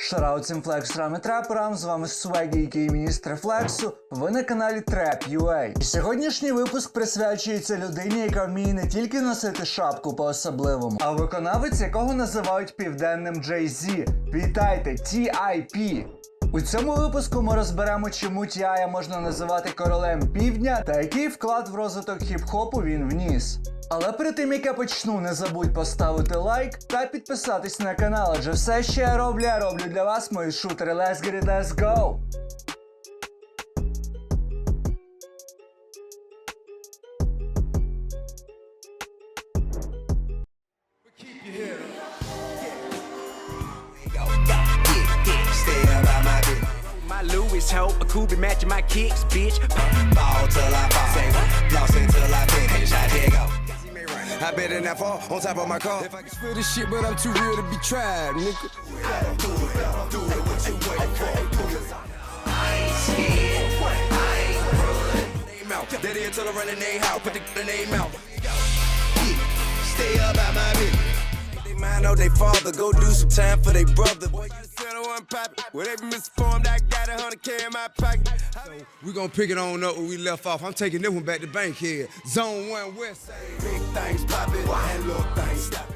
Шараут цим флексерам і треперам, з вами Свегі, який міністр флексу. Ви на каналі Trap.ua. Сьогоднішній випуск присвячується людині, яка вміє не тільки носити шапку по-особливому, а виконавець, якого називають південним Jay-Z. Вітайте, T.I.P. У цьому випуску ми розберемо, чому Тіая можна називати королем півдня та який вклад в розвиток хіп-хопу він вніс. Але перед тим як я почну, не забудь поставити лайк та підписатись на канал, адже все, що я роблю, я роблю для вас, мої шутери. Let's get it, let's go! Louis hoe, a coupe matching my kicks, bitch. Ball till I fall. Say what? Lost until I finish. I dig go. I bet in that fall on top of my car. If I can Feel this shit, but I'm too real to be tried, nigga. I ain't scared. I ain't name out, that is till I run the name out. Put the, the name out. Yeah. Stay about my business. They mind know they father, go do some time for they brother. Boy, you wasn't poppin'. Well, they misinformed, I got a hundred K in my pocket. So, we gonna pick it on up where we left off. I'm taking this one back to Bankhead. Zone 1 West Big things poppin', and little things stoppin'.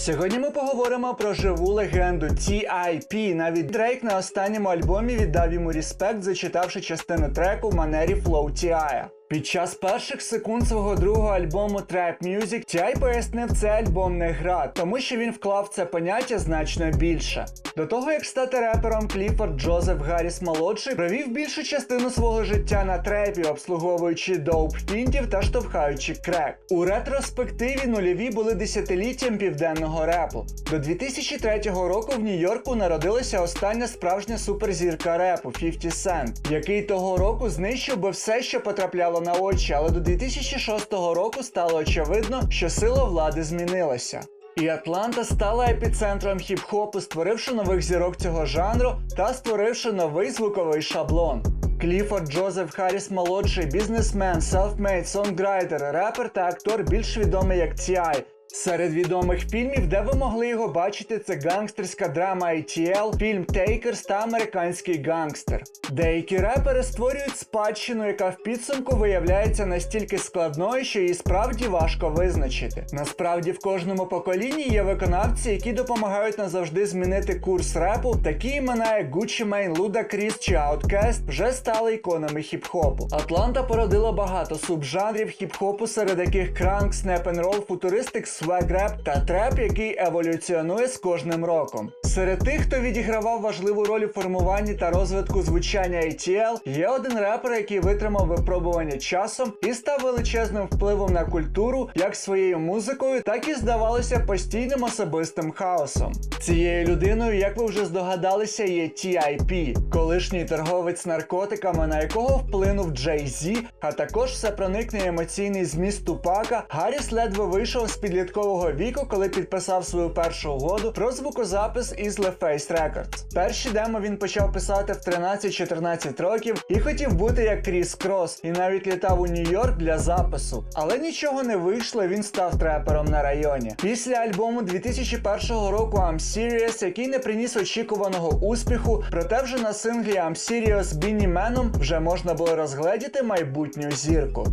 Сьогодні ми поговоримо про живу легенду T.I.P. Навіть Дрейк на останньому альбомі віддав йому респект, зачитавши частину треку в манері Flow T.I. Під час перших секунд свого другого альбому Trap Music T.I. пояснив, це альбом не гра, тому що він вклав це поняття значно більше. До того як стати репером, Кліфорд Джозеф Гарріс молодший провів більшу частину свого життя на трепі, обслуговуючи доуп фінтів та штовхаючи крек. У ретроспективі нульові були десятиліттям південного репу. До 2003 року в Нью-Йорку народилася остання справжня суперзірка репу 50 Cent, який того року знищив би все, що потрапляло на очі, але до 2006 року стало очевидно, що сила влади змінилася. І Атланта стала епіцентром хіп-хопу, створивши нових зірок цього жанру та створивши новий звуковий шаблон. Кліфорд Джозеф Харріс молодший, бізнесмен, селфмейд, сонграйтер, репер та актор більш відомий як T.I. Серед відомих фільмів, де ви могли його бачити, це гангстерська драма ATL, фільм Тейкерс та американський гангстер. Деякі репери створюють спадщину, яка в підсумку виявляється настільки складною, що її справді важко визначити. Насправді в кожному поколінні є виконавці, які допомагають назавжди змінити курс репу. Такі імена, як Gucci Mane, Ludacris чи Outkast вже стали іконами хіп-хопу. Атланта породила багато субжанрів хіп-хопу, серед яких кранк, снеп н рол, футуристик, свег реп та треп, який еволюціонує з кожним роком. Серед тих, хто відігравав важливу роль у формуванні та розвитку звучання ATL, є один репер, який витримав випробування часом і став величезним впливом на культуру як своєю музикою, так і здавалося постійним особистим хаосом. Цією людиною, як ви вже здогадалися, є T.I.P., колишній торговець наркотиками, на якого вплинув Jay-Z, а також всепроникний емоційний зміст Тупака. Гарріс ледве вийшов з підліткового віку, коли підписав свою першу угоду про звукозапис із LeFace Records. Перші демо він почав писати в 13-14 років і хотів бути як Кріс Крос, і навіть літав у Нью-Йорк для запису. Але нічого не вийшло, він став трепером на районі. Після альбому 2001 року I'm Serious, який не приніс очікуваного успіху, проте вже на синглі I'm Serious Бінні Меном вже можна було розгледіти майбутню зірку.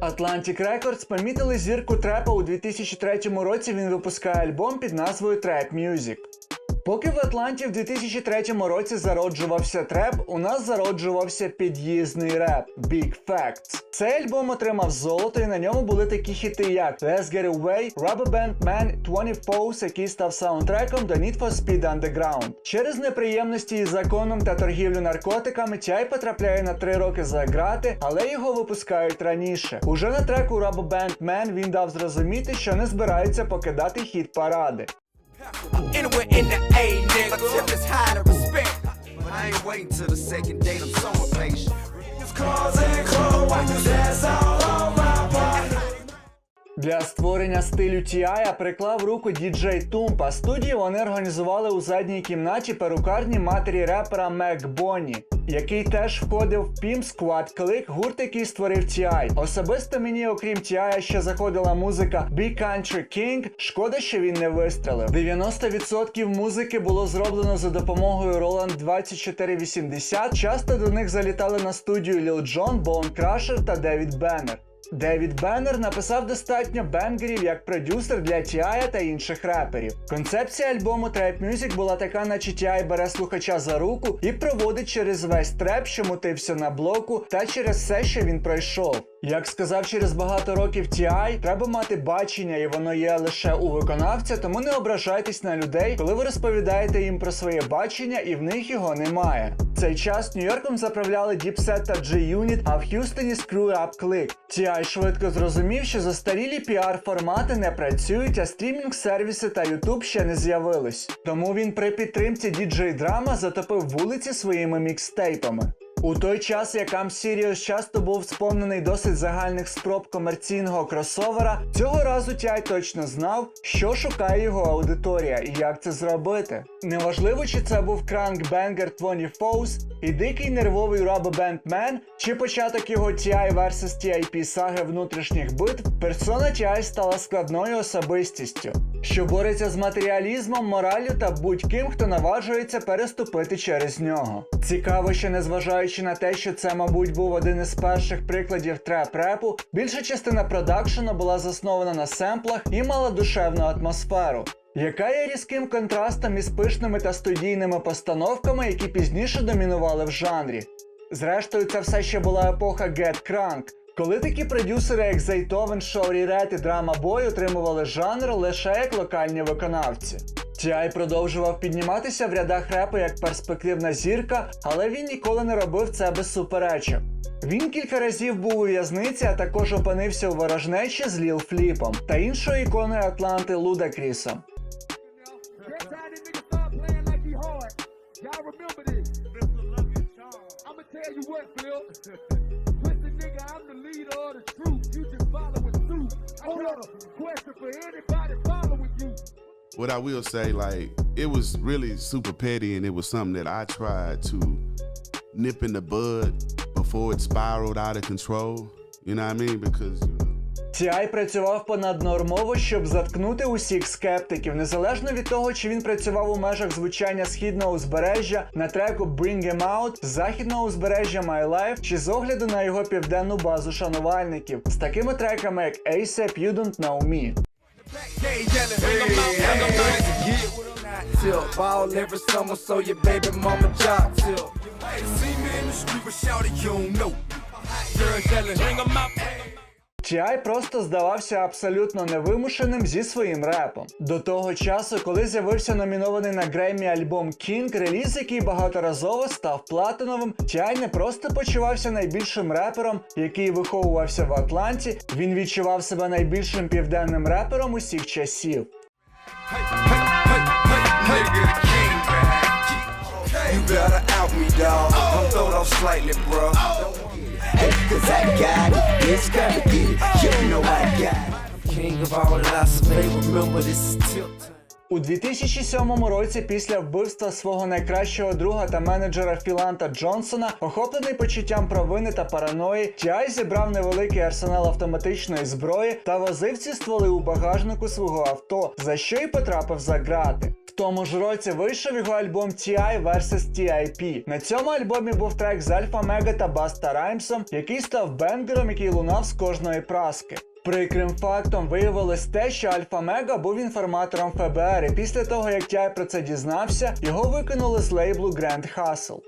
Atlantic Records помітили зірку трепа у 2003 році. Він випускає альбом під назвою Trap Music. Поки в Атланті в 2003 році зароджувався треп, у нас зароджувався під'їзний реп Big Facts. Цей альбом отримав золото, і на ньому були такі хіти, як Let's Get Away, Rubber Band Man, 20 Pose, який став саундтреком до Need for Speed Underground. Через неприємності із законом та торгівлю наркотиками Тяй потрапляє на 3 роки за грати, але його випускають раніше. Уже на треку Rubber Band Man він дав зрозуміти, що не збирається покидати хіт паради. Anywhere in the A, nigga. Tip is high to respect. But I ain't waiting till the second date, I'm so impatient. Cars and clothes, watch this ass all body. Для створення стилю TI приклав руку діджей Тумпа. Студію вони організували у задній кімнаті перукарні матері репера Мек Бонні, який теж входив в Pimp Squad Click, гурт, який створив TI. Особисто мені, окрім TI, ще заходила музика Big Country King. Шкода, що він не вистрелив. 90% музики було зроблено за допомогою Roland 2480. Часто до них залітали на студію Lil Jon, Bone Crusher та Девід Беннер. Девід Беннер написав достатньо бенгерів як продюсер для Тіая та інших реперів. Концепція альбому Trap Music була така, наче Тіай бере слухача за руку і проводить через весь треп, що мутився на блоку, та через все, що він пройшов. Як сказав через багато років TI, треба мати бачення, і воно є лише у виконавця, тому не ображайтесь на людей, коли ви розповідаєте їм про своє бачення, і в них його немає. Цей час Нью-Йорком заправляли Dipset та G-Unit, а в Х'юстоні Screw Up Click. TI швидко зрозумів, що застарілі піар-формати не працюють, а стрімінг-сервіси та YouTube ще не з'явились. Тому він при підтримці DJ Drama затопив вулиці своїми мікстейпами. У той час, як Am Sirius часто був сповнений досить загальних спроб комерційного кросовера, цього разу Тяй точно знав, що шукає його аудиторія і як це зробити. Неважливо, чи це був Crank Banger 20 Foes і дикий нервовий Rubber Band Man, чи початок його TI vs TIP саги внутрішніх битв, персона TI стала складною особистістю, що бореться з матеріалізмом, мораллю та будь-ким, хто наважується переступити через нього. Цікаво, що незважаючи на те, що це, мабуть, був один із перших прикладів треп-репу, більша частина продакшену була заснована на семплах і мала душевну атмосферу. Яка є різким контрастом із пишними та студійними постановками, які пізніше домінували в жанрі. Зрештою, це все ще була епоха Get Crank, коли такі продюсери, як Зайтовен, Шоурі Ред і Драма Бой отримували жанр лише як локальні виконавці. Тіай продовжував підніматися в рядах репу як перспективна зірка, але він ніколи не робив це без суперечок. Він кілька разів був у в'язниці, а також опинився у ворожнечі з Ліл Фліпом та іншою іконою Атланти Лудакрісом. That's nigga, I'm the leader of the truth. You just following suit. I got a question for anybody following you. what I will say, like, it was really super petty, and it was something that I tried to nip in the bud before it spiraled out of control. You know what I mean? Because you Тіай працював понаднормово, щоб заткнути усіх скептиків, незалежно від того, чи він працював у межах звучання східного узбережжя на треку Bring Em Out, західного узбережжя My Life, чи з огляду на його південну базу шанувальників, з такими треками як ASAP You Don't Know Me. Bring Тіай просто здавався абсолютно невимушеним зі своїм репом. До того часу, коли з'явився номінований на Греммі альбом King, реліз, який багаторазово став платиновим, Тіай не просто почувався найбільшим репером, який виховувався в Атланті, він відчував себе найбільшим південним репером усіх часів. You better out me, dawg. I'm throwed off slightly, bro. Hey, cause I got it. Bitch, gotta get it. You know I got it. King of all philosophy, remember this is tilt. У 2007 році, після вбивства свого найкращого друга та менеджера Філанта Джонсона, охоплений почуттям провини та параної, Тіай зібрав невеликий арсенал автоматичної зброї та возив ці стволи у багажнику свого авто, за що й потрапив за грати. Тому ж році вийшов його альбом TI vs TIP. На цьому альбомі був трек з Альфа Мега та Баста Раймсом, який став бенгером, який лунав з кожної праски. Прикрим фактом виявилось те, що Альфа Мега був інформатором ФБР, і після того, як Тяй про це дізнався, його викинули з лейблу Grand Hustle.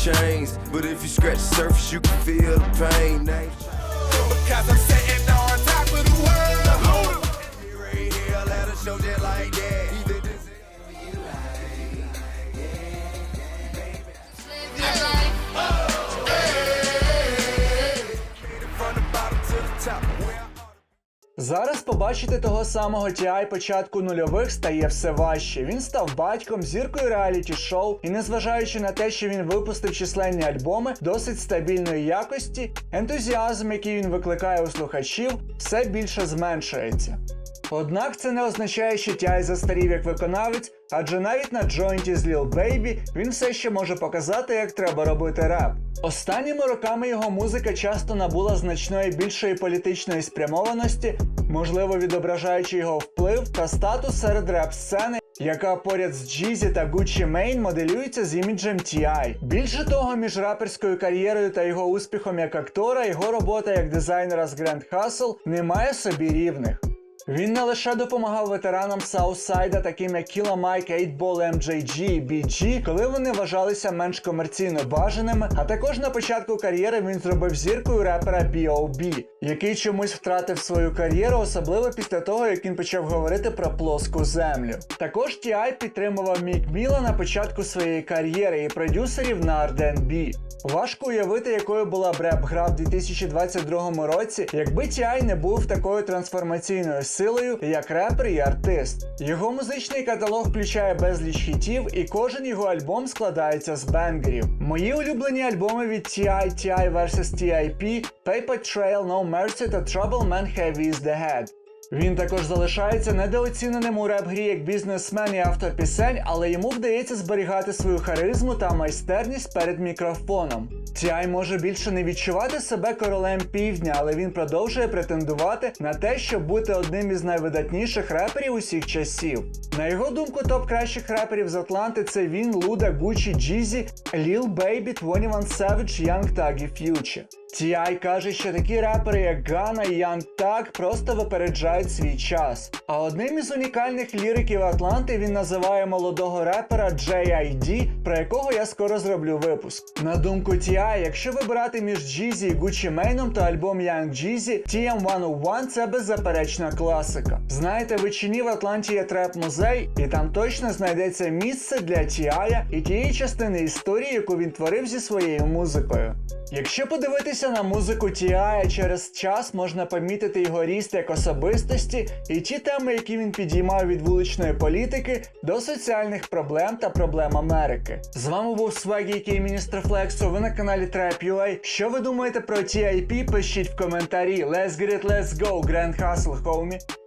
Chains, but if you scratch the surface, you can feel the pain. Because I'm sitting on top of the world. Right here, let us show just like that. Зараз побачити того самого TI початку нульових стає все важче. Він став батьком, зіркою реаліті шоу, і незважаючи на те, що він випустив численні альбоми досить стабільної якості, ентузіазм, який він викликає у слухачів, все більше зменшується. Однак це не означає, що тіай застарів як виконавець, адже навіть на джойнті з Lil Baby він все ще може показати, як треба робити реп. Останніми роками його музика часто набула значної більшої політичної спрямованості, можливо відображаючи його вплив та статус серед реп-сцени, яка поряд з Джізі та Gucci Mane моделюється з іміджем T.I. Більше того, між раперською кар'єрою та його успіхом як актора, його робота як дизайнера з Grand Hustle не має собі рівних. Він не лише допомагав ветеранам Саусайда, таким як Кіла Майк, Ейтбол, MJG і BG, коли вони вважалися менш комерційно бажаними, а також на початку кар'єри він зробив зіркою репера B.O.B., який чомусь втратив свою кар'єру, особливо після того, як він почав говорити про плоску землю. Також T.I. підтримував Мік Міла на початку своєї кар'єри і продюсерів на R&B. Важко уявити, якою була б реп-гра в 2022 році, якби T.I. не був такою трансформаційною силою, як репер і артист. Його музичний каталог включає безліч хітів, і кожен його альбом складається з бенгерів. Мої улюблені альбоми від T.I. T.I. vs. T.I.P., Paper Trail, No Mercy та Trouble Man Heavy is the Head. Він також залишається недооціненим у реп-грі як бізнесмен і автор пісень, але йому вдається зберігати свою харизму та майстерність перед мікрофоном. Тіай може більше не відчувати себе королем півдня, але він продовжує претендувати на те, щоб бути одним із найвидатніших реперів усіх часів. На його думку, топ кращих реперів з Атланти це він, Луда, Гучі, Джізі, Lil Baby, 21 Savage, Young Thug і. T.I. каже, що такі репери, як Гана і Young Thug, просто випереджають свій час. А одним із унікальних ліриків Атланти він називає молодого репера J.I.D., про якого я скоро зроблю випуск. На думку T.I., якщо вибирати між Jeezy і Gucci Mane, то альбом Young Jeezy TM101 це беззаперечна класика. Знаєте, ви чи ні в Атланті є треп-музей, і там точно знайдеться місце для T.I. і тієї частини історії, яку він творив зі своєю музикою. Якщо подивитися на музику Тіая, через час, можна помітити його ріст як особистості і ті теми, які він підіймав від вуличної політики до соціальних проблем та проблем Америки. З вами був Свегі, який міністр Флексу. Ви на каналі Trap.ua. Що ви думаєте про TIP? Пишіть в коментарі. Let's get it, let's go, Grand Hustle, homie.